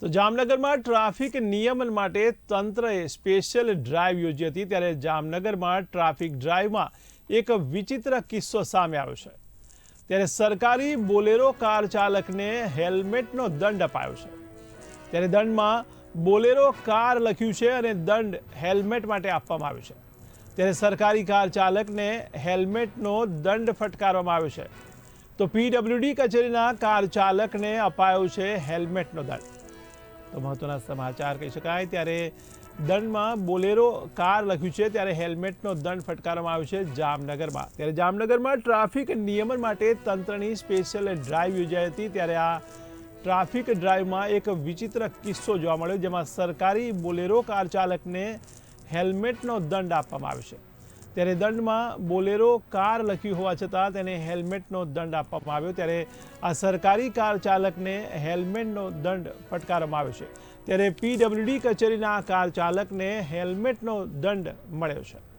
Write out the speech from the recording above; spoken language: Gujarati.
તો જામનગરમાં ટ્રાફિક નિયમન માટે તંત્રએ સ્પેશિયલ ડ્રાઈવ યોજી હતી. ત્યારે જામનગરમાં ટ્રાફિક ડ્રાઈવમાં એક વિચિત્ર કિસ્સો સામે આવ્યો છે. ત્યારે સરકારી બોલેરો કાર ચાલકને હેલ્મેટનો દંડ અપાયો છે. ત્યારે દંડમાં બોલેરો કાર લખ્યું છે અને દંડ હેલ્મેટ માટે આપવામાં આવ્યો છે. ત્યારે સરકારી કાર ચાલકને હેલ્મેટનો દંડ ફટકારવામાં આવ્યો છે. તો પીડબ્લ્યુડી કચેરીના કાર ચાલકને અપાયો છે હેલ્મેટનો દંડ. તો મહત્વના સમાચાર કહી શકાય. ત્યારે દંડમાં બોલેરો કાર લખ્યું છે, ત્યારે હેલ્મેટનો દંડ ફટકારવામાં આવ્યો છે જામનગરમાં. ત્યારે જામનગરમાં ટ્રાફિક નિયમન માટે તંત્રની સ્પેશિયલ ડ્રાઈવ યોજાઈ હતી. ત્યારે આ ટ્રાફિક ડ્રાઈવમાં એક વિચિત્ર કિસ્સો જોવા મળ્યો, જેમાં સરકારી બોલેરો કાર ચાલકને હેલ્મેટનો દંડ આપવામાં આવ્યો છે. ત્યારે દંડમાં બોલેરો કાર લખ્યું હોવા છતાં તેને હેલ્મેટનો દંડ આપવામાં આવ્યો. ત્યારે આ સરકારી કાર ચાલકને હેલ્મેટનો દંડ ફટકારવામાં આવ્યો છે. ત્યારે પીડબ્લ્યુડી કચેરીના કાર ચાલકને હેલ્મેટનો દંડ મળ્યો છે.